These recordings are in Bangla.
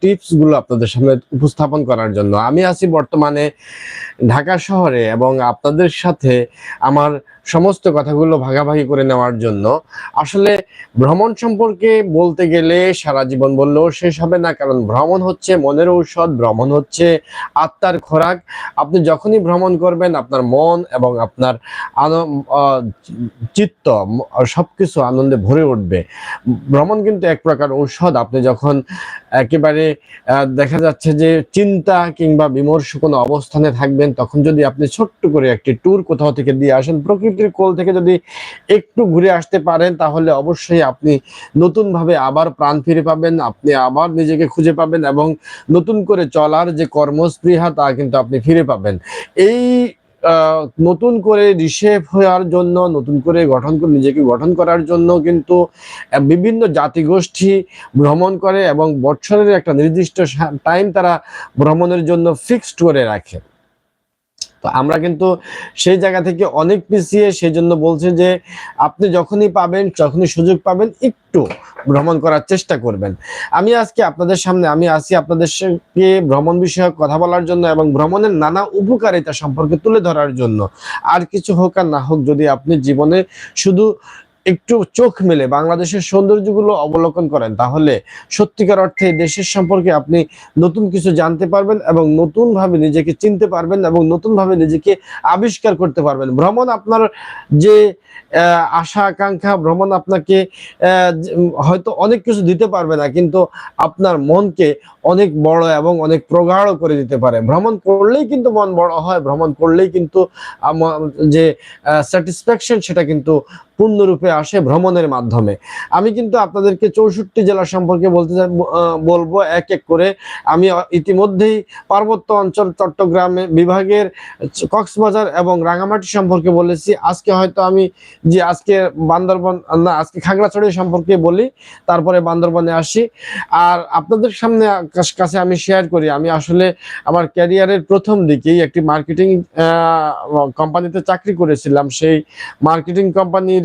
টিপসগুলো আপনাদের সামনে উপস্থাপন করার জন্য। আমি আছি বর্তমানে ঢাকা শহরে এবং আপনাদের সাথে আমার সমস্ত কথাগুলো ভাগাভাগি করে নেওয়ার জন্য। আসলে ভ্রমণ সম্পর্কে বলতে গেলে সারা জীবন বললেও শেষ হবে না, কারণ ভ্রমণ হচ্ছে মনের ঔষধ, ভ্রমণ হচ্ছে আত্মার খোরাক। আপনি যখনই ভ্রমণ করবেন, আপনার মন এবং আপনার চিত্ত, সবকিছু আনন্দে ভরে উঠবে। ভ্রমণ কিন্তু এক প্রকার ঔষধ। আপনি যখন একেবারে দেখা যাচ্ছে যে চিন্তা কিংবা বিমর্ষ কোনো অবস্থানে থাকবেন, তখন যদি আপনি ছোট্ট করে একটি ট্যুর কোথাও থেকে দিয়ে আসেন প্রকৃতির কোল থেকে যদি একটু ঘুরে আসতে পারেন, তাহলে অবশ্যই আপনি নতুন ভাবে আবার প্রাণ ফিরে পাবেন, আপনি আবার নিজেকে খুঁজে পাবেন এবং নতুন করে চলার যে কর্মস্পৃহা, তা কিন্তু আপনি ফিরে পাবেন। এই নতুন করে রিশেপ হওয়ার জন্য, নতুন করে গঠন করে নিজেকে গঠন করার জন্য কিন্তু বিভিন্ন জাতিগোষ্ঠী ভ্রমণ করে এবং বছরের একটা নির্দিষ্ট টাইম তারা ভ্রমণের জন্য ফিক্সড করে রাখে। তো আমরা কিন্তু সেই জায়গা থেকে অনেক পিছিয়ে সেই জন্য বলছে যে আপনি যখনই পাবেন, যখনই সুযোগ পাবেন, একটু ভ্রমণ করার চেষ্টা করবেন। আমি আজকে আপনাদের সামনে, আমি আসি আপনাদের সঙ্গে ভ্রমণ বিষয়ক কথা বলার জন্য এবং ভ্রমণের নানা উপকারিতা সম্পর্কে তুলে ধরার জন্য। আর কিছু হোক আর না হোক, যদি আপনি জীবনে শুধু একটু চোখ মেলে বাংলাদেশের সৌন্দর্যগুলো অবলোকন করেন, তাহলে সত্যিকার অর্থে দেশের সম্পর্কে আপনি নতুন কিছু জানতে পারবেন এবং নতুন ভাবে নিজেকে চিনতে পারবেন এবং নতুন ভাবে নিজেকে আবিষ্কার করতে পারবেন। ভ্রমণ আপনার যে আশা, আকাঙ্ক্ষা, ভ্রমণ আপনাকে হয়তো অনেক কিছু দিতে পারবে না, কিন্তু আপনার মনকে অনেক বড় এবং অনেক প্রগাঢ় করে দিতে পারে। ভ্রমণ করলেই কিন্তু মন বড় হয়, ভ্রমণ করলেই কিন্তু যে স্যাটিসফ্যাকশন সেটা কিন্তু পূর্ণরূপে আসে ভ্রমণের মাধ্যমে। আমি কিন্তু আপনাদেরকে চৌষট্টি জেলা সম্পর্কে বলতে বলব এক এক করে। আমি ইতিমধ্যেই পার্বত্য অঞ্চল, চট্টগ্রামে বিভাগের কক্সবাজার এবং রাঙামাটি সম্পর্কে বলেছি। আজকে হয়তো আমি যে আজকে বান্দরবন, না, আজকে খাগড়াছড়ি সম্পর্কে বলি, তারপরে বান্দরবনে আসি। আর আপনাদের সামনে কাছে আমি শেয়ার করি। আমি আসলে আমার ক্যারিয়ারের প্রথম দিকেই একটি মার্কেটিং কোম্পানিতে চাকরি করেছিলাম। সেই মার্কেটিং কোম্পানির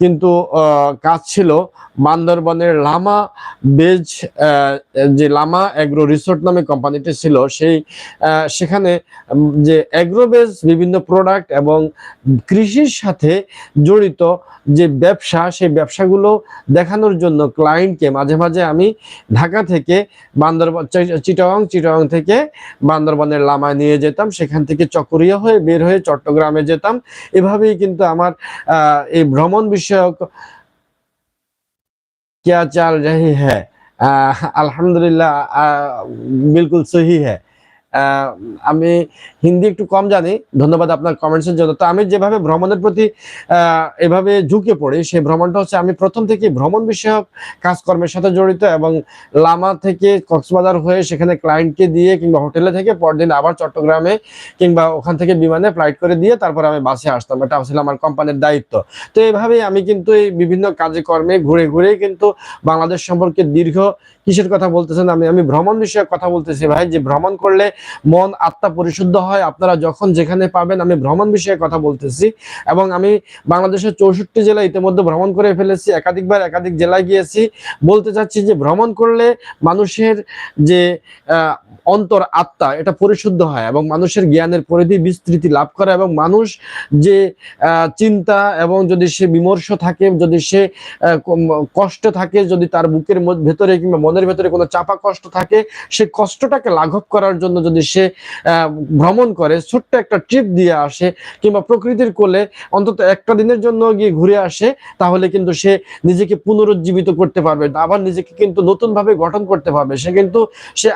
কিন্তু কাজ ছিল বান্দরবনের লামা বেজ যে লামা অ্যাগ্রো রিসোর্ট নামে কোম্পানিটি ছিল, সেই সেখানে যে এগ্রোবেজ বিভিন্ন প্রোডাক্ট এবং কৃষির সাথে জড়িত যে ব্যবসা, সেই ব্যবসাগুলো দেখানোর জন্য ক্লায়েন্টকে মাঝে মাঝে আমি ঢাকা থেকে বান্দরবন চিটাং চিটাগং থেকে বান্দরবনের লামায় নিয়ে যেতাম। সেখান থেকে চকরিয়া হয়ে বের হয়ে চট্টগ্রামে যেতাম। এভাবেই কিন্তু আমার এই ভ্রমণ विषय क्या चल रही है? अल्हम्दुलिल्लाह बिल्कुल सही है। अभी হিন্দি একটু কম জানি, ধন্যবাদ আপনার কমেন্টসের জন্য। তো আমি যেভাবে ভ্রমণের প্রতি এভাবে ঝুঁকে পড়ি, সেই ভ্রমণটা হচ্ছে আমি প্রথম থেকে ভ্রমণ বিষয়ক কাজকর্মের সাথে জড়িত এবং লামা থেকে কক্সবাজার হয়ে সেখানে ক্লায়েন্টকে দিয়ে কিংবা হোটেলে থেকে পরদিন আবার চট্টগ্রামে কিংবা ওখান থেকে বিমানে ফ্লাইট করে দিয়ে তারপর আমি বাসে আসতাম। এটা ছিল আমার কোম্পানির দায়িত্ব। তো এইভাবেই আমি কিন্তু এই বিভিন্ন কাজে কর্মে ঘুরে ঘুরে কিন্তু বাংলাদেশ সম্পর্কে দীর্ঘ কিসের কথা বলতেছেন আমি আমি ভ্রমণ বিষয়ে কথা বলতেছি ভাই। যে ভ্রমণ করলে মন, আত্মা পরিশুদ্ধ হয়। আপনারা যখন যেখানে পাবেন আমি ভ্রমণ বিষয়ে কথা বলতেছি এবং আমি বাংলাদেশের চৌষট্টি জেলা ইতিমধ্যে ভ্রমণ করে ফেলেছি একাধিকবার একাধিক জেলায় গিয়েছি। বলতে চাচ্ছি যে ভ্রমণ করলে মানুষের যে অন্তর আত্মা এটা পরিশুদ্ধ হয় এবং মানুষের জ্ঞানের পরিধি বিস্তৃতি লাভ করে এবং মানুষ যে চিন্তা এবং যদি সে বিমর্ষ থাকে যদি সে কষ্ট থাকে যদি তার বুকের ভেতরে কিংবা মনের ভেতরে কোনো চাপা কষ্ট থাকে সে কষ্টটাকে লাঘব করার জন্য যদি সে আহ, ভ্রমণ করে, ছোট্ট একটা ট্রিপ দিয়ে আসে কিংবা প্রকৃতির কোলে অন্তত একটা দিনের জন্য গিয়ে ঘুরে আসে, তাহলে কিন্তু সে নিজেকে পুনরুজ্জীবিত করতে পারবে, আবার নিজেকে কিন্তু নতুন ভাবে গঠন করতে পারবে। সে কিন্তু সে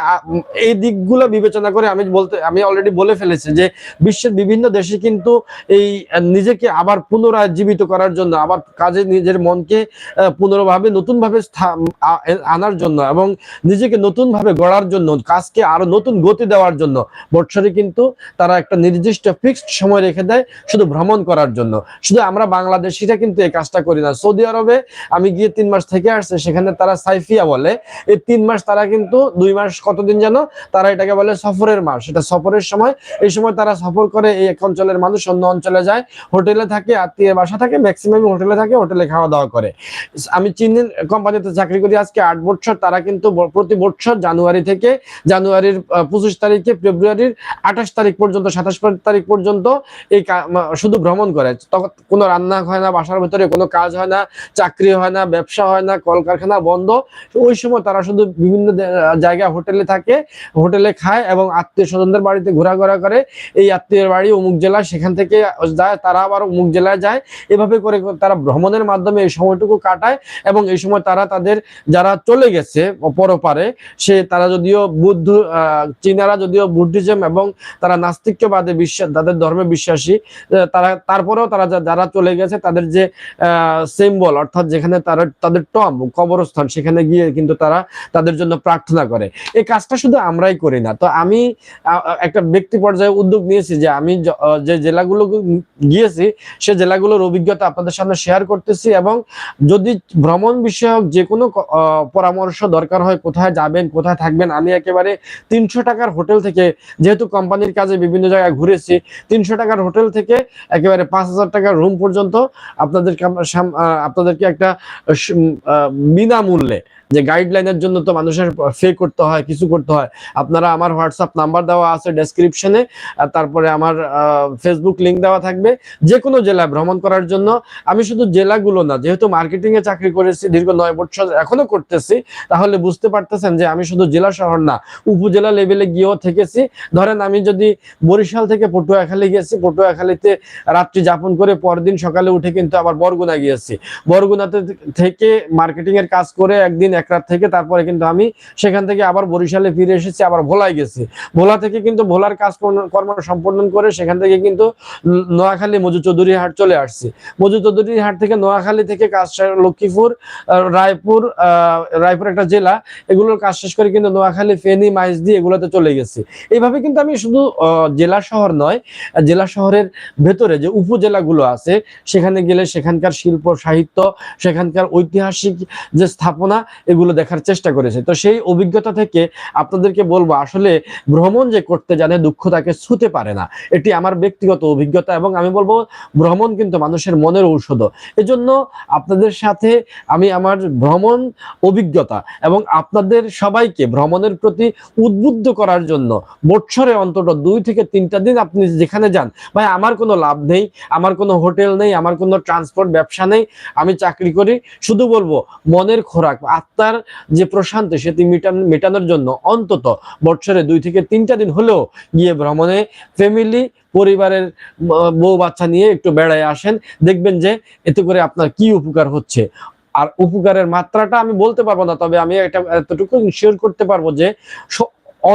এই দিকগুলো বিবেচনা করে আমি বলতে, আমি অলরেডি বলে ফেলেছি যে বিশ্বের বিভিন্ন দেশে কিন্তু এই নিজেকে আবার পুনরায় জীবিত করার জন্য, আবার কাজে নিজের মনকে পুনর্ভাবে নতুন ভাবে আনার জন্য এবং নিজেকে নতুন ভাবে গড়ার জন্য, কাজকে আরও নতুন গতি দেওয়ার জন্য, বৎসরে কিন্তু তারা একটা নির্দিষ্ট ফিক্সড সময় রেখে দেয় শুধু ভ্রমণ করার জন্য। শুধু আমরা বাংলাদেশিরা কিন্তু এই কাজটা করি না। সৌদি আরবে আমি গিয়ে তিন মাস থেকে আসছে, সেখানে তারা সাইফিয়া বলে। এই তিন মাস তারা কিন্তু দুই মাস কতদিন যেন তারা এটাকে বলে সফরের মাস। সেটা সফরের সময়। এই সময় তারা সফর করে এই এক অঞ্চলের মানুষ অন্য অঞ্চলে যায়, হোটেলে থাকে, আত্মীয় বাসা থাকে ম্যাক্সিমাম হোটেলে থাকে, হোটেলে খাওয়া দাওয়া করে। আমি চীনের কোম্পানিতে চাকরি করি আজকে আট বছর তারা কিন্তু প্রতি বছর জানুয়ারি থেকে জানুয়ারির পঁচিশ তারিখে ফেব্রুয়ারির আঠাশ তারিখ পর্যন্ত, সাতাশ তারিখ পর্যন্ত এই শুধু ভ্রমণ করে। তখন কোনো রান্না হয় না, বাসার ভিতরে কোনো কাজ হয় না, চাকরি হয় না, ব্যবসা হয় না, কলকারখানা বন্ধ। ওই সময় তারা শুধু বিভিন্ন জায়গায় হোটেলে থাকে, হোটেলে খায় এবং আত্মীয় স্বজনদের বাড়িতে ঘোরাঘোরা করে। এই আত্মীয়ের বাড়ি অমুক জেলা সেখান থেকে যায়, তারা আবার অমুক জেলায় যায়। এভাবে করে তারা ভ্রমণের মাধ্যমে এই সময়টুকু কাটায় এবং এই সময় তারা তাদের যারা চলে গেছে পরপারে, সে তারা যদিও বুদ্ধ চীনারা যদিও বুদ্ধিজম এবং তারা নাস্তিক্যবাদে বিশ্বাস তাদের ধর্মে বিশ্বাসী তারা, তারপরেও তারা যারা চলে গেছে, তাদের যে সিম্বল অর্থাৎ যেখানে তারা, তাদের টম, কবরস্থান, সেখানে গিয়ে কিন্তু তারা তাদের জন্য প্রার্থনা করে। এই কাজটা শুধু আমরাই করি না। তো আমি একটা ব্যক্তি পর্যায়ে উদ্যোগ নিয়েছি যে আমি যে জেলাগুলো গিয়েছি, সে জেলাগুলোর অভিজ্ঞতা আপনাদের সামনে শেয়ার করতেছি এবং যদি ভ্রমণ বিষয়ক যে কোনো পরামর্শ দরকার হয়, কোথায় যাবেন, কোথায় থাকবেন, আমি একেবারে তিনশো টাকার হোটেল থেকে, যেহেতু কোম্পানির কাজে বিভিন্ন জায়গায় ঘুরেছি। তিনশো টাকার হোটেল থেকে একেবারে পাঁচ হাজার টাকার রুম পর্যন্ত আপনাদেরকে আপনাদেরকে একটা বিনামূল্যে যে গাইডলাইনের জন্য তো মানুষের পে করতে হয়, কিছু করতে হয়। আপনারা আমার হোয়াটসঅ্যাপ নাম্বার দেওয়া আছে ডেসক্রিপশনে তারপরে আমার ফেসবুক লিংক দেওয়া থাকবে। যে কোনো জেলায় ভ্রমণ করার জন্য, আমি শুধু জেলাগুলো না, যেহেতু মার্কেটিং এ চাকরি করেছি, দীর্ঘ নয় বছর এখনও করতেছি, তাহলে বুঝতে পারতেছেন যে আমি শুধু জেলা শহর না, উপজেলা লেভেলে গিয়েও থেকেছি। ধরেন আমি যদি বরিশাল থেকে পটুয়াখালী গেছি, পটুয়াখালীতে রাত্রি যাপন করে পরদিন সকালে উঠে কিন্তু আবার বরগুনা গিয়েছি। বরগুনাতে থেকে মার্কেটিং এর কাজ করে একদিন এক রাত থেকে তারপরে কিন্তু আমি সেখান থেকে আবার বরিশালে ফিরে এসেছি, আবার ভোলায় গেছি। ভোলা থেকে কিন্তু ভোলার কাজ কর্ম- সম্পন্ন করে সেখান থেকে কিন্তু নোয়াখালী মজু চৌধুরী হাট চলে আসছি। মজু চৌধুরী হাট থেকে নোয়াখালী থেকে কাজ লক্ষ্মীপুর রায়পুর রায়পুর একটা জেলা, এগুলোর কাজ শেষ করে কিন্তু নোয়াখালী, ফেনি ফেনী মাইজদি এগুলোতে চলে গেছি। এইভাবে কিন্তু আমি শুধু জেলা শহর নয়, জেলা শহরের ভেতরে যে উপজেলাগুলো আছে, সেখানে গেলে সেখানকার শিল্প, সাহিত্য, সেখানকার ঐতিহাসিক যে স্থাপনা এগুলো দেখার চেষ্টা করেছে। তো সেই অভিজ্ঞতা থেকে আপনাদেরকে বলব, আসলে ভ্রমণ যে করতে জানে দুঃখ তাকে ছুতে পারে না। এটি আমার ব্যক্তিগত অভিজ্ঞতা এবং আমি বলব, ভ্রমণ কিন্তু মানুষের মনের ঔষধ এজন্য আপনাদের সাথে আমি আমার ভ্রমণ অভিজ্ঞতা এবং আপনাদের সবাইকে ভ্রমণের প্রতি উদ্বুদ্ধ করার জন্য বৎসরে অন্তত দুই থেকে তিনটা দিন আপনি যেখানে যান, ভাই আমার কোনো লাভ নেই, আমার কোনো হোটেল নেই, আমার কোনো ট্রান্সপোর্ট ব্যবসা নেই, আমি চাকরি করি। শুধু বলব, মনের খোরাক আত্মার যে প্রশান্তি, সেটি মেটানোর জন্য অন্তত বছরে দুই থেকে তিনটা দিন হলেও গিয়ে ভ্রমণে ফ্যামিলি পরিবারের বউ বাচ্চা নিয়ে একটু বেড়ায় আসেন। দেখবেন যে এতে করে আপনার কি উপকার হচ্ছে। আর উপকারের মাত্রাটা আমি বলতে পারব না, তবে আমি এটা এতটুকু শিওর করতে পারব যে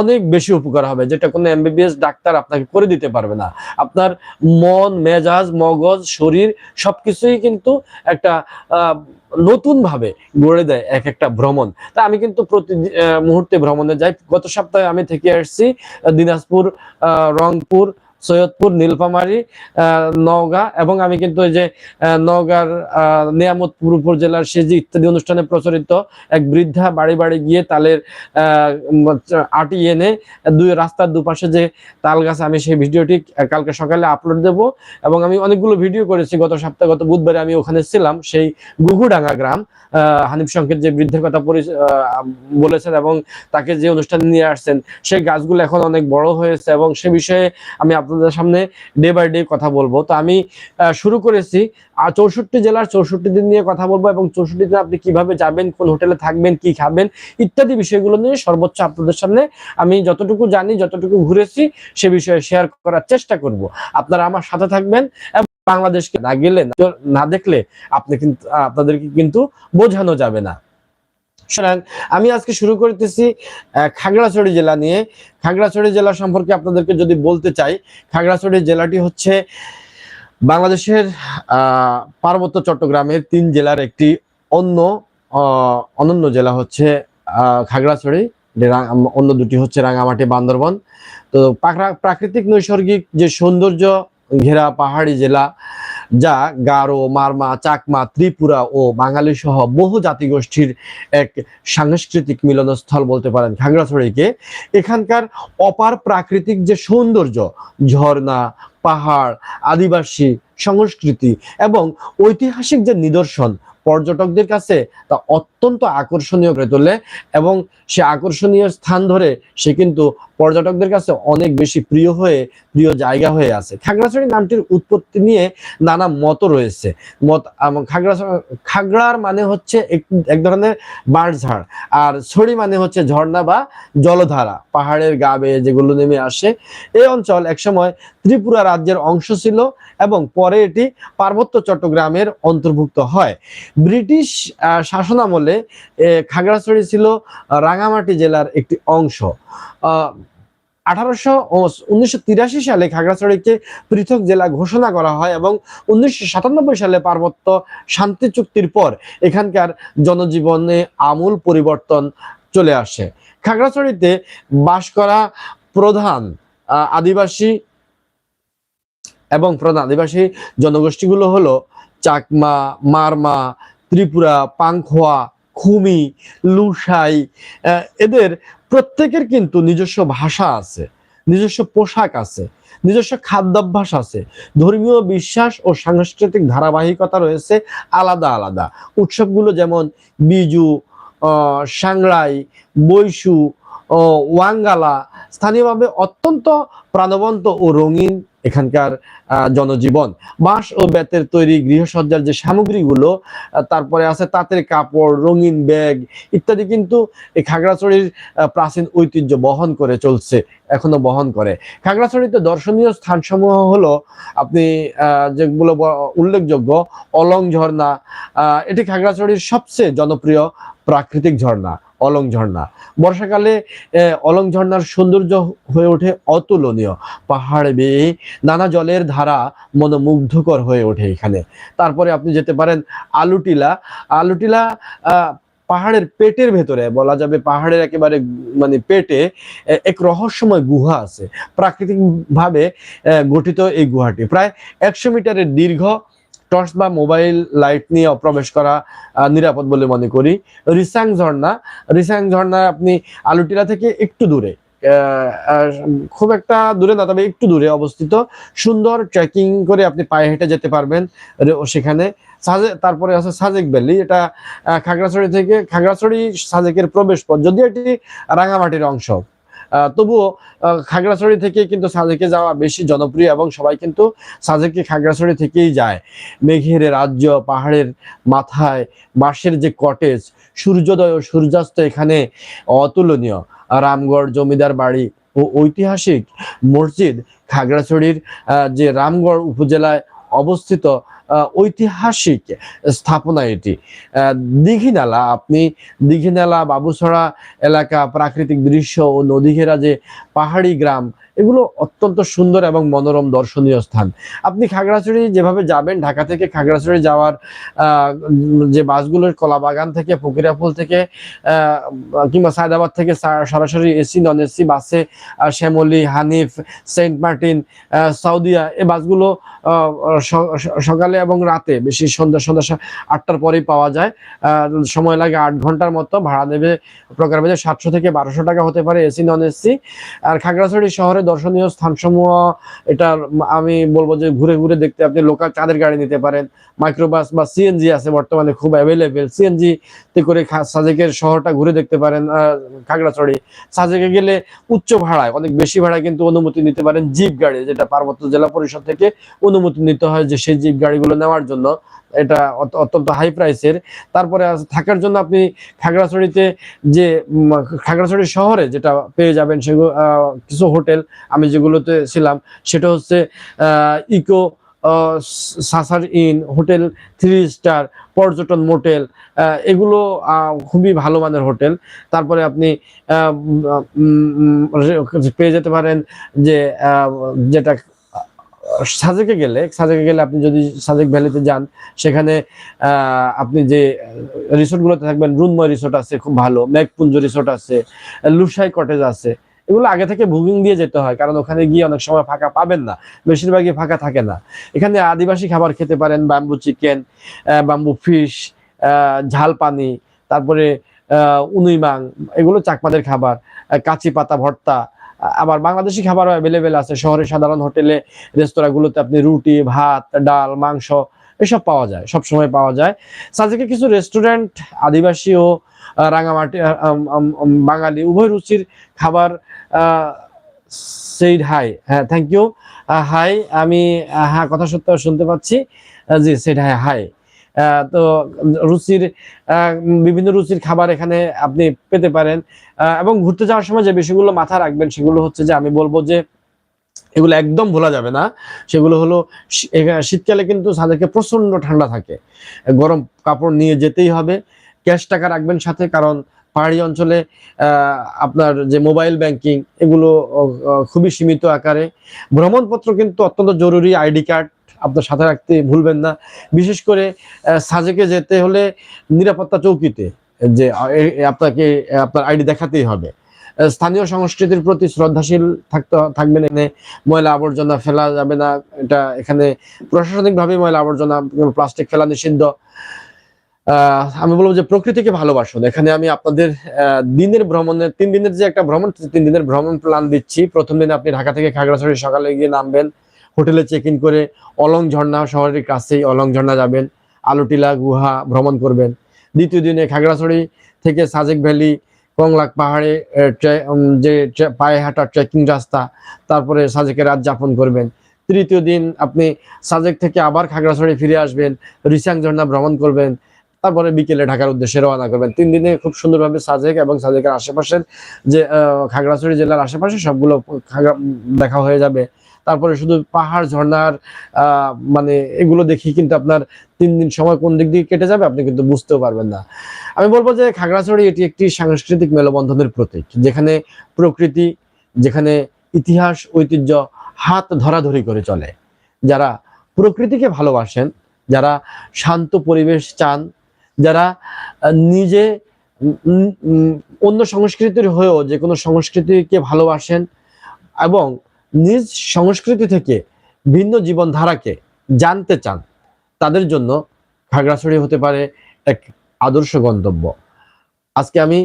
অনেক বেশি উপকার হবে, যেটা কোনো এমবিবিএস ডাক্তার আপনাকে করে দিতে পারবে না। আপনার মন, মেজাজ, মগজ, শরীর সবকিছুই কিন্তু একটা নতুন ভাবে গড়ে দেয় এক একটা ভ্রমণ। তা আমি কিন্তু প্রতি মুহূর্তে ভ্রমণে যাই। গত সপ্তাহে আমি থেকে আসছি দিনাজপুর রংপুর সৈয়দপুর, নীলফামারী নওগাঁ এবং আমি কিন্তু ওই যে নওগাঁর নিয়ামতপুর উপজেলার সেজি ইত্যাদি অনুষ্ঠানে প্রচলিত এক বৃদ্ধা বাড়ি বাড়ি গিয়ে তালের আটি এনে দুই রাস্তার দুপাশে যে তাল গাছ, আমি সেই ভিডিওটি কালকে সকালে আপলোড দেব এবং আমি অনেকগুলো ভিডিও করেছি। গত সপ্তাহে, গত বুধবারে আমি ওখানে ছিলাম, সেই গুগুডাঙ্গা গ্রাম হানিফ সংকেত যে বৃদ্ধের কথা বলেছেন এবং তাকে যে অনুষ্ঠানে নিয়ে আসছেন, সেই গাছগুলো এখন অনেক বড় হয়েছে এবং সে বিষয়ে আমি আপনাদের সামনে ডে বাই ডে কথা বলব। তো আমি শুরু করেছি। চৌষট্টি জেলার চৌষট্টি দিন নিয়ে কথা বলব এবং চৌষট্টি দিন আপনি কীভাবে যাবেন, কোন হোটেলে থাকবেন, কি খাবেন, ইত্যাদি বিষয়গুলো নিয়ে সর্বোচ্চ আপনাদের সামনে আমি যতটুকু জানি, যতটুকু ঘুরেছি, সে বিষয়ে শেয়ার করার চেষ্টা করব। আপনারা আমার সাথে থাকবেন এবং বাংলাদেশকে না গেলে, না দেখলে, আপনি কিন্তু আপনাদেরকে কিন্তু বোঝানো যাবে না। সুতরাং আমি আজকে শুরু করতেছি খাগড়াছড়ি জেলা নিয়ে। খাগড়াছড়ি জেলা সম্পর্কে আপনাদেরকে যদি বলতে চাই, খাগড়াছড়ি জেলাটি হচ্ছে বাংলাদেশের পার্বত্য চট্টগ্রামের তিন জেলার একটি অন্য অনন্য জেলা হচ্ছে খাগড়াছড়ি। অন্য দুটি হচ্ছে রাঙামাটি, বান্দরবন। তো প্রাকৃতিক নৈসর্গিক যে সৌন্দর্য, ঘেরা পাহাড়ি জেলা যা গারো, মারমা, চাকমা, ত্রিপুরা ও বাঙালি সহ বহু জাতিগোষ্ঠীর এক সাংস্কৃতিক মিলনস্থল বলতে পারেন খাগড়াছড়িকে। এখানকার অপার প্রাকৃতিক যে সৌন্দর্য, ঝর্ণা, পাহাড়, আদিবাসী সংস্কৃতি এবং ঐতিহাসিক যে নিদর্শন পর্যটকদের কাছে তা অত্যন্ত আকর্ষণীয় করে তোলে এবং সে আকর্ষণীয় স্থান ধরে সে কিন্তু পর্যটকদের কাছে অনেক বেশি প্রিয় হয়ে, প্রিয় জায়গা হয়ে আছে। খাগড়াছড়ি নামটির উৎপত্তি নিয়ে নানা মত রয়েছে। মত খাগড়াছড়ি খাগড়ার মানে হচ্ছে এক ধরনের বাঁশঝাড়। আর ছড়ি মানে হচ্ছে ঝর্ণা বা জলধারা, পাহাড়ের গা বেয়ে যেগুলো নেমে আসে। এই অঞ্চল একসময় ত্রিপুরা রাজ্যের অংশ ছিল এবং পরে এটি পার্বত্য চট্টগ্রামের অন্তর্ভুক্ত হয়। ব্রিটিশ শাসনামলে খাগড়াছড়ি ছিল রাঙামাটি জেলার একটি অংশ। আঠারোশো উনিশশো সালে খাগড়াছড়িকে পৃথক জেলা ঘোষণা করা হয় এবং উনিশশো সাতানব্বই সালে পার্বত্য শান্তি চুক্তির পর এখানকার জনজীবনে আমূল পরিবর্তন চলে আসে। খাগড়াছড়িতে বাস করা প্রধান আদিবাসী এবং প্রধান আদিবাসী জনগোষ্ঠীগুলো হলো চাকমা, মারমা, ত্রিপুরা, পাংখোয়া, খুমি, লুসাই এদের প্রত্যেকের কিন্তু নিজস্ব ভাষা আছে, নিজস্ব পোশাক আছে, নিজস্ব খাদ্যাভ্যাস আছে। ধর্মীয় বিশ্বাস ও সাংস্কৃতিক ধারাবাহিকতা রয়েছে আলাদা আলাদা। উৎসবগুলো যেমন বিজু সাংরাই বৈশু ওয়াঙ্গালা স্থানীয়ভাবে অত্যন্ত প্রাণবন্ত ও রঙিন এখানকার জনজীবন। বাঁশ ও বেতের তৈরি গৃহসজ্জার যে সামগ্রীগুলো তারপরে আছে তাঁতের কাপড়, রঙিন ব্যাগ ইত্যাদি কিন্তু এই খাগড়াছড়ির প্রাচীন ঐতিহ্য বহন করে চলছে, এখনও বহন করে। খাগড়াছড়িতে দর্শনীয় স্থানসমূহ হলো আপনি যেগুলো উল্লেখযোগ্য, অলং ঝর্ণা এটি খাগড়াছড়ির সবচেয়ে জনপ্রিয় প্রাকৃতিক ঝর্ণা। অলং ঝর্ণা। বর্ষাকালে অলং ঝর্ণার সৌন্দর্য হয়ে ওঠে অতুলনীয়। পাহাড় বেয়ে নানা জলের ধারা মনোমুগ্ধকর হয়ে ওঠে এখানে। তারপরে আপনি যেতে পারেন আলুটিলা। আলুটিলা পাহাড়ের পেটের ভেতরে, বলা যাবে পাহাড়ের একেবারে মানে পেটে এক রহস্যময় গুহা আছে। প্রাকৃতিক ভাবে গঠিত এই গুহাটি। প্রায় একশো মিটারের দীর্ঘ টর্চ বা মোবাইল লাইট নিয়ে প্রবেশ করা নিরাপদ বলে মনে করি। রিসাং ঝর্ণা রিসাং ঝর্ণা আপনি আলুটিলা থেকে একটু দূরে খুব একটা দূরে না, তবে একটু দূরে অবস্থিত। সুন্দর ট্রেকিং করে আপনি পায়ে হেঁটে যেতে পারবেন সেখানে। সাজে, তারপরে আছে সাজেক ভ্যালি, এটা খাগড়াছড়ি থেকে, খাগড়াছড়ি সাজেকের প্রবেশ পথ, যদিও এটি রাঙামাটির অংশ। তবুও খাগড়াছড়ি থেকে কিন্তু সাজেকে যাওয়া বেশি জনপ্রিয় এবং সবাই কিন্তু সাজেকে খাগড়াছড়ি থেকেই যায়। মেঘের রাজ্য, পাহাড়ের মাথায়, বাঁশের যে কটেজ সূর্যোদয় ও সূর্যাস্ত এখানে অতুলনীয়। রামগড় জমিদার বাড়ি ও ঐতিহাসিক মসজিদ খাগড়াছড়ির যে রামগড় উপজেলায় অবস্থিত ঐতিহাসিক স্থাপনা এটি। দিঘিনালা, আপনি দীঘিনালা বাবুছড়া এলাকা প্রাকৃতিক দৃশ্য ও নদী ঘেরা যে পাহাড়ি গ্রাম এগুলো অত্যন্ত সুন্দর এবং মনোরম দর্শনীয় স্থান। আপনি খাগড়াছড়ি যেভাবে যাবেন, ঢাকা থেকে খাগড়াছড়ি যাওয়ার যে বাসগুলোর কলাবাগান থেকে, ফকিরাপুল থেকে কিংবা সায়দাবাদ থেকে সরাসরি এসি নন এসি বাসে শ্যামলি, হানিফ, সেন্ট মার্টিন সাউদিয়া এই বাসগুলো সকালে এবং রাতে বেশি সন্ধ্যা সন্ধ্যা আটটার পরেই পাওয়া যায়। সময় লাগে আট ঘণ্টার মতো, ভাড়া নেবে প্রকার সাতশো থেকে বারোশো টাকা হতে পারে এসি নন এসি আর খাগড়াছড়ি শহরে দর্শনীয় স্থানসমূহ, এটা আমি বলব যে ঘুরে ঘুরে দেখতে আপনি লোকাল চাঁদের গাড়ি নিতে পারেন। মাইক্রোবাস বা সিএনজি আছে বর্তমানে খুব অ্যাভেলেবেল সিএনজি তে করে সাজেকের শহরটা ঘুরে দেখতে পারেন খাগড়াছড়ি সাজেকে গেলে উচ্চ ভাড়ায়, অনেক বেশি ভাড়ায় কিন্তু অনুমতি নিতে পারেন জিপ গাড়ি, যেটা পার্বত্য জেলা পরিষদ থেকে অনুমতি নিতে হয় যে সেই জিপ গাড়িগুলো নেওয়ার জন্য। এটা অত- অত্যন্ত হাই প্রাইসের তারপরে থাকার জন্য আপনি খাগড়াছড়িতে যে খাগড়াছড়ি শহরে যেটা পেয়ে যাবেন সেগুলো কিছু হোটেল আমি যেগুলোতে ছিলাম, সেটা হচ্ছে ইকো সাসার ইন, হোটেল থ্রি স্টার, পর্যটন মোটেল এগুলো খুবই ভালো মানের হোটেল। তারপরে আপনি পেয়ে যেতে পারেন যে যেটা সাজেকে গেলে সাজেকে গেলে আপনি যদি সাজেক ভ্যালিতে যান সেখানে আপনি যে রিসোর্টগুলোতে থাকবেন রুনময় রিসোর্ট আছে খুব ভালো মেঘপুঞ্জ রিসোর্ট আছে লুসাই কটেজ আছে এগুলো আগে থেকে বুকিং দিয়ে যেতে হয় কারণ ওখানে গিয়ে অনেক সময় ফাঁকা পাবেন না বেশিরভাগই ফাঁকা থাকে না। এখানে আদিবাসী খাবার খেতে পারেন বাম্বু চিকেন বাম্বু ফিশ ঝাল পানি তারপরে আহ, উনুই মাং এগুলো চাকমাদের খাবার কাচি পাতা ভর্তা আবার বাংলাদেশি খাবারও অ্যাভেলেবেল আছে। শহরে সাধারণ হোটেলে, রেস্তোরাঁগুলোতে আপনি রুটি, ভাত, ডাল, মাংস এসব পাওয়া যায় সব সময় পাওয়া যায়। সাজেকে কিছু রেস্টুরেন্ট আদিবাসী ও রাঙামাটি বাঙালি, উভয় রুচির খাবার সেইড হাই হ্যাঁ থ্যাংক ইউ হাই আমি হ্যাঁ কথা সত্য শুনতে পাচ্ছি। জি সেইড হাই হাই তো রুচির বিভিন্ন রুচির খাবার এখানে আপনি পেতে পারেন। এবং ঘুরতে যাওয়ার সময় যে বিষয়গুলো মাথা রাখবেন সেগুলো হচ্ছে যে, আমি বলব যে, এগুলো একদম ভোলা যাবে না। সেগুলো হলো শীতকালে কিন্তু সাদেকে প্রচণ্ড ঠান্ডা থাকে। গরম কাপড় নিয়ে যেতেই হবে। ক্যাশ টাকা রাখবেন সাথে, কারণ পাহাড়ি অঞ্চলে আপনার যে মোবাইল ব্যাংকিং, এগুলো খুবই সীমিত আকারে। ভ্রমণপত্র কিন্তু অত্যন্ত জরুরি, আইডি কার্ড আপনার সাথে রাখতে ভুলবেন না। বিশেষ করে সাজেকে যেতে হলে নিরাপত্তা চৌকিতে যে আপনাকে আপনার আইডি দেখাতেই হবে। স্থানীয় সংস্কৃতির প্রতি শ্রদ্ধাশীল থাকতে, থাকবেন এখানে। ময়লা আবর্জনা ফেলা যাবে না। এটা এখানে প্রশাসনিকভাবে ময়লা আবর্জনা, প্লাস্টিক ফেলা নিষিদ্ধ। আমি বলব যে, প্রকৃতিকে ভালোবাসুন। এখানে আমি আপনাদের দিনের ভ্রমণের তিন দিনের যে একটা ভ্রমণ, তিন দিনের ভ্রমণ প্ল্যান দিচ্ছি। প্রথম দিন আপনি ঢাকা থেকে খাগড়াছড়ি সকালে গিয়ে নামবেন। হোটেলে চেক ইন করে অলং ঝর্ণা শহরের কাছেই অলং ঝর্ণা যাবেন, আলোটিলা, গুহা ভ্রমণ করবেন। দ্বিতীয় দিনে খাগড়াছড়ি থেকে সাজেক ভ্যালি, কংলাক পাহাড়ে যে পায়ে হাঁটা ট্রেকিং রাস্তা, তারপরে সাজেকে রাত যাপন করবেন। তৃতীয় দিন আপনি সাজেক থেকে আবার খাগড়াছড়ি ফিরে আসবেন, রিসাং ঝর্ণা ভ্রমণ করবেন তারপরে বিকেলে ঢাকার উদ্দেশ্যে রওনা করবেন। তিন দিনে খুব সুন্দরভাবে সাজেক এবং সাজেকের আশেপাশের যে খাগড়াছড়ি জেলার আশেপাশে সবগুলো দেখা হয়ে যাবে। তারপরে শুধু পাহাড়, ঝর্ণার মানে এগুলো দেখি কিন্তু আপনার তিন দিন সময় কোন দিক দিয়ে কেটে যাবে আপনি কিন্তু বুঝতেও পারবেন না। আমি বলব যে খাগড়াছড়ি এটি একটি সাংস্কৃতিক মেলবন্ধনের প্রতীক, যেখানে প্রকৃতি, যেখানে ইতিহাস, ঐতিহ্য হাত ধরাধরি করে চলে। যারা প্রকৃতিকে ভালোবাসেন, যারা শান্ত পরিবেশ চান যারা নিজে অন্য সংস্কৃতির হয়েও যে কোনো সংস্কৃতিকে ভালোবাসেন এবং নিজ সংস্কৃতি থেকে ভিন্ন জীবনধারাকে জানতে চান, তাদের জন্য খাগড়াছড়ি হতে পারে এক আদর্শ গন্তব্য। আজকে আমি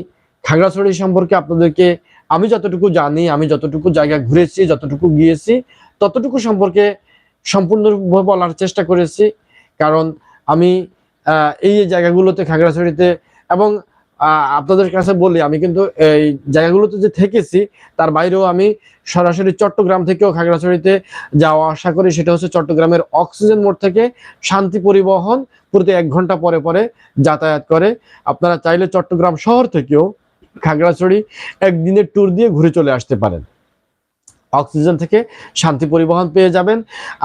খাগড়াছড়ি সম্পর্কে আপনাদেরকে, আমি যতটুকু জানি, আমি যতটুকু জায়গা ঘুরেছি, যতটুকু গিয়েছি, ততটুকু সম্পর্কে সম্পূর্ণরূপে বলার চেষ্টা করেছি। কারণ আমি এই জায়গাগুলোতে খাগড়াছড়িতে এবং আপনাদের কাছে বলি, আমি কিন্তু এই জায়গাগুলোতে যে থেকেছি, তার বাইরেও আমি সরাসরি চট্টগ্রাম থেকেও খাগড়াছড়িতে যাওয়া আশা করি, সেটা হচ্ছে চট্টগ্রামের অক্সিজেন মোড় থেকে শান্তি পরিবহন প্রতি এক ঘণ্টা পরে পরে যাতায়াত করে। আপনারা চাইলে চট্টগ্রাম শহর থেকেও খাগড়াছড়ি একদিনের ট্যুর দিয়ে ঘুরে চলে আসতে পারেন। অক্সিজেন থেকে শান্তি পরিবহন পেয়ে যাবেন।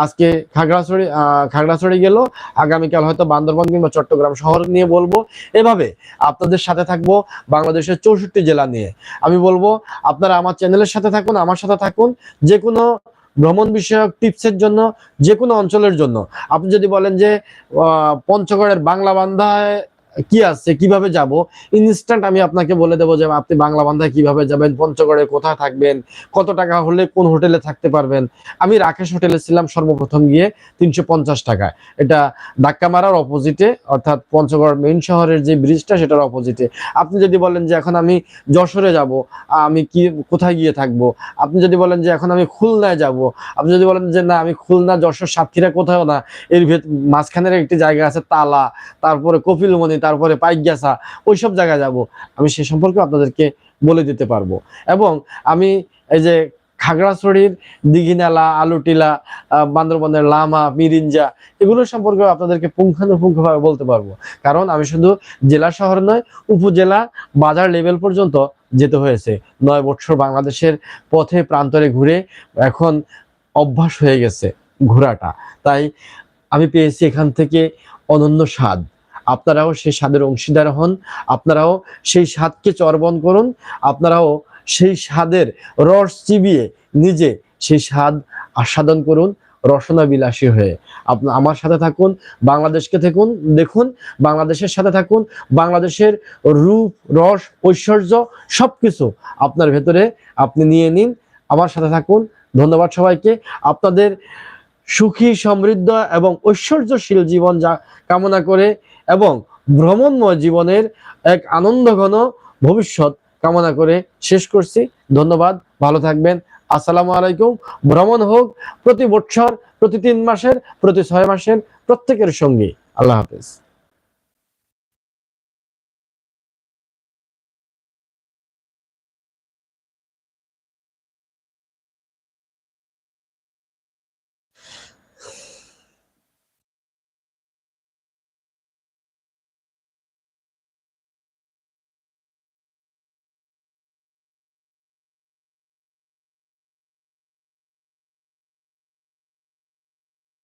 আজকে খাগড়াছড়ি খাগড়াছড়ি গেল। আগামীকাল হয়তো বান্দরবান কিংবা চট্টগ্রাম শহর নিয়ে বলব। এভাবে আপনাদের সাথে থাকব বাংলাদেশের চৌষট্টি জেলা নিয়ে। আমি বলব, আপনারা আমার চ্যানেলের সাথে থাকুন, আমার সাথে থাকুন। যে কোনো ভ্রমণ বিষয়ক টিপসের জন্য যে কোনো অঞ্চলের জন্য। আপনি যদি বলেন যে পঞ্চগড়ের বাংলা বান্ধায় কি আছে কীভাবে যাব? ইনস্ট্যান্ট আমি আপনাকে বলে দেবো যে, আপনি বাংলা বান্ধায় কীভাবে যাবেন, পঞ্চগড়ে কোথায় থাকবেন, কত টাকা হলে কোন হোটেলে থাকতে পারবেন। আমি রাকেশ হোটেলে ছিলাম সর্বপ্রথম গিয়ে তিনশো পঞ্চাশ টাকায়। এটা ধাক্কা মারার অপোজিটে অর্থাৎ পঞ্চগড় মেইন শহরের যে ব্রিজটা সেটার অপোজিটে আপনি যদি বলেন যে, এখন আমি যশোরে যাব, আমি কি, কোথায় গিয়ে থাকব? আপনি যদি বলেন যে, এখন আমি খুলনায় যাব, আপনি যদি বলেন যে, না, আমি খুলনা, যশোর, সাতক্ষীরা কোথাও না, এর মাঝখানের একটি জায়গা আছে তালা, তারপরে কপিল কপিলমণি তারপরে পাইকগাছা, ওইসব জায়গায় যাব। আমি সে সম্পর্কে আপনাদেরকে বলে দিতে পারব। এবং আমি এই যে খাগড়াছড়ির দিঘিনালা, আলুটিলা বান্দরবনের লামা, মিরিঞ্জা এগুলো সম্পর্কে আপনাদেরকে পুঙ্খানুপুঙ্খভাবে বলতে পারব। কারণ আমি শুধু জেলা শহর নয়, উপজেলা বাজার লেভেল পর্যন্ত যেতে হয়েছে। নয় বছর বাংলাদেশের পথে, প্রান্তরে ঘুরে এখন অভ্যাস হয়ে গেছে ঘোরাটা। তাই আমি পেয়েছি এখান থেকে অনন্য স্বাদ। আপনারাও সেই স্বাদের অংশীদার হন, আপনারাও সেই স্বাদকে চর্বণ করুন, আপনারাও সেই স্বাদের রস চিবিয়ে নিজে সেই স্বাদ আস্বাদন করুন রসনা বিলাসী হয়ে। আপনার আমার সাথে থাকুন, বাংলাদেশকে থাকুন, দেখুন, বাংলাদেশের সাথে থাকুন, বাংলাদেশের রূপ, রস, ঐশ্বর্য সবকিছু আপনার ভেতরে আপনি নিয়ে নিন, আমার সাথে থাকুন, ধন্যবাদ সবাইকে। আপনাদের সুখী, সমৃদ্ধ এবং ঐশ্বর্যশীল জীবন যা কামনা করে এবং ভ্রমণময় জীবনের এক আনন্দঘন ভবিষ্যৎ কামনা করে শেষ করছি। ধন্যবাদ, ভালো থাকবেন। আসসালামু আলাইকুম। ভ্রমণ হোক প্রতি বছর প্রতি তিন মাসের, প্রতি ছয় মাসের প্রত্যেকের সঙ্গে। আল্লাহ হাফেজ।